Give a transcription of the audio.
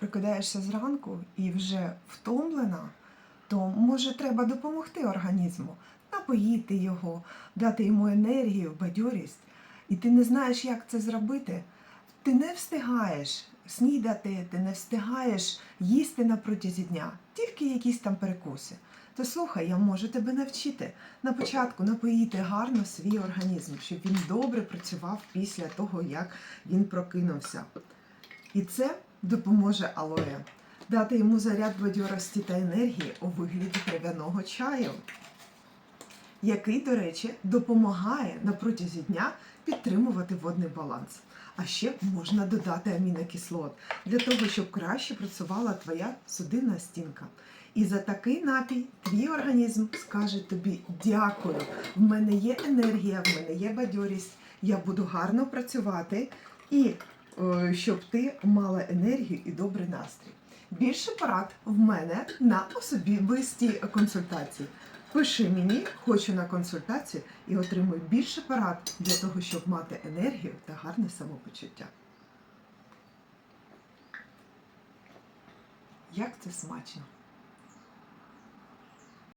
прокидаєшся зранку і вже втомлена, то може треба допомогти організму, напоїти його, дати йому енергію, бадьорість. І ти не знаєш, як це зробити. Ти не встигаєш снідати, ти не встигаєш їсти на протязі дня, тільки якісь там перекуси. То слухай, я можу тебе навчити. На початку напоїти гарно свій організм, щоб він добре працював після того, як він прокинувся. І це допоможе алоє дати йому заряд бадьорості та енергії у вигляді трав'яного чаю, який, до речі, допомагає на протязі дня підтримувати водний баланс. А ще можна додати амінокислот для того, щоб краще працювала твоя судинна стінка. І за такий напій твій організм скаже тобі дякую. В мене є енергія, в мене є бадьорість, я буду гарно працювати і щоб ти мала енергію і добрий настрій. Більше порад в мене на особистій консультації. Пиши мені, хочу на консультацію і отримуй більше порад для того, щоб мати енергію та гарне самопочуття. Як це смачно!